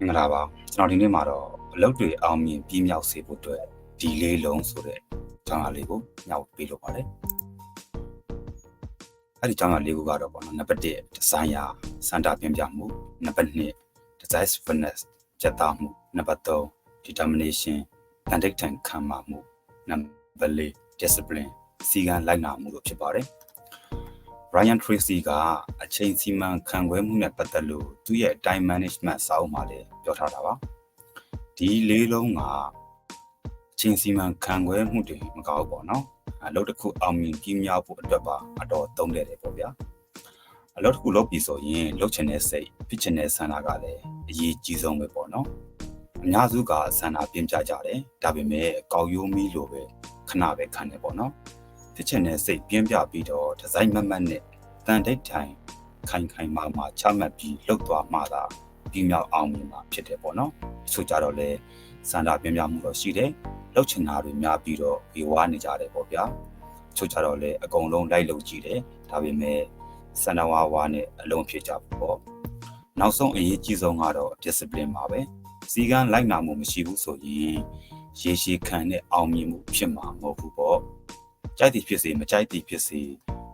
မင်္ဂလာပါကျွန်တော်ဒီနေ့မှာတော့အလုပ်တွေအောင်မြင်ပြီးမြောက်စေဖို့အတွက်ဒီလေးလုံးဆိုတဲ့ကျောင်းအလေးကိုညှောက်ပေးလို့ပါတယ်အဲ့ဒီကျောင်းအလေးကိုကတော့ပေါ့နော်နံပါတ်1 design ရာစန်တာပြင်ပြမှုနံပါတ်2 design fitness စက်သားမှုနံပါတ်3 determination တန်တိတ်ထန်ခံမာမှုနံပါတ်4 discipline စီကံလိုက်နာမှုတို့ဖြစ်ပါတယ် Brian Tracy ကအချိန်စီမံခန့်ခွဲမှုနဲ့ပတ်သက်လို့သူ့ရဲ့ time management စာအုပ်မှာလည်းပြောထားတာပါဒီလေးလုံးကအချိန်စီမံခန့်ခွဲမှုတွေမကောက်ဘူးပေါ့နော်အလုပ်တစ်ခုအောင်မြင်ကြီးများဖို့အတွက်ပါအတော်သုံးတယ်တယ်ပေါ့ဗျာအလုပ်တစ်ခုလုပ်ပြီဆိုရင်လုပ်ချင်တဲ့စိတ်ဖြစ်ချင်တဲ့ဆန္ဒကလည်းအရေးကြီးဆုံးပဲပေါ့နော်အများစုကဆန္ဒပြင်းပြကြတယ်ဒါပေမဲ့ကောက်ရိုးမီလိုပဲခဏပဲခံတယ်ပေါ့နော် ဖြစ်ချင်တဲ့စိတ်ပြင်းပြပြီးတော့ဒီဇိုင်းမတ်မတ်နဲ့တန်တိတ်ထိုင်ခိုင်ခိုင်မာမာချမှတ်ပြီးလှုပ်သွားမှသာပြီးမြောက်အောင်မြင်မှာဖြစ်တယ်ပေါ့နော်တချို့ကြတော့လေစန္ဒပြင်းပြမှုတော့ရှိတယ်လှုပ်ချင်တာတွေများပြီးတော့ဝေဝါးနေကြတယ်ပေါ့ဗျာတချို့ကြတော့လေအကုန်လုံးလိုက်လှုပ်ကြည့်တယ်ဒါပေမဲ့စန္ဒဝါဝါနဲ့အလုံးဖြစ်ကြဘူးပေါ့နောက်ဆုံးအရေးကြီးဆုံးကတော့ discipline ပါပဲစီကံလိုက်နာမှုမရှိဘူးဆိုရင်ရေရှည်ခံတဲ့အောင်မြင်မှုဖြစ်မှာမဟုတ်ဘူးပေါ့ ကြိုက်သည်ဖြစ်စေမကြိုက်သည်ဖြစ်စေ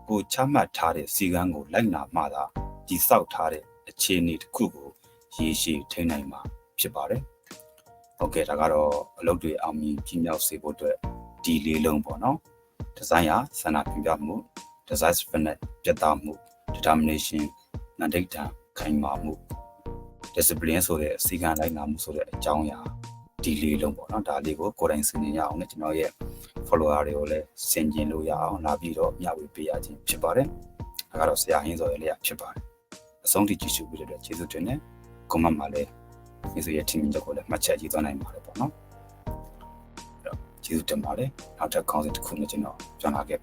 ကိုချမှတ်ထားတဲ့စီကံကိုလိုက်နာမှသာဒီဆောက်ထားတဲ့အခြေအနေတစ်ခုကိုရေရှည်ထိန်းနိုင်မှာဖြစ်ပါတယ်။ဟုတ်ကဲ့ဒါကတော့အလုပ်တွေအောင်မြင်ပြမြောက်စေဖို့အတွက်ဒီလေးလုံးပေါ့နော်။ design ရာဆန္ဒပြပြမှု design fitness ပြတ်သားမှု determination နန္ဒိတ်တံခိုင်မာမှု discipline ဆိုတဲ့စီကံလိုက်နာမှုဆိုတဲ့အကြောင်းအရာ ဒီလေးလုံးပေါ့နော်ဒါလေးကိုကိုယ်တိုင်စင်နေရအောင်နဲ့ကျွန်တော်ရဲ့ follower တွေကိုလည်းဆင်ကျင်လို့ရအောင်လာပြီးတော့မျှဝေပေးရခြင်းဖြစ်ပါတယ်။ဒါကတော့ဆရာဟင်းစော်ရဲ့လေးဖြစ်ပါတယ်။အဆုံးထိကြည့်ရှုပြီးတဲ့အတွက်ကျေးဇူးတင်တယ်။ comment မှာလည်းမိတ်ဆွေရဲ့ team ချက်ကိုလည်းမှတ်ချက်ရေးသွားနိုင်ပါတယ်ပေါ့နော်။အဲ့တော့ကျေးဇူးတင်ပါတယ်။နောက်ထပ်ခေါင်းစဉ်တစ်ခုနဲ့ကျွန်တော်ပြန်လာခဲ့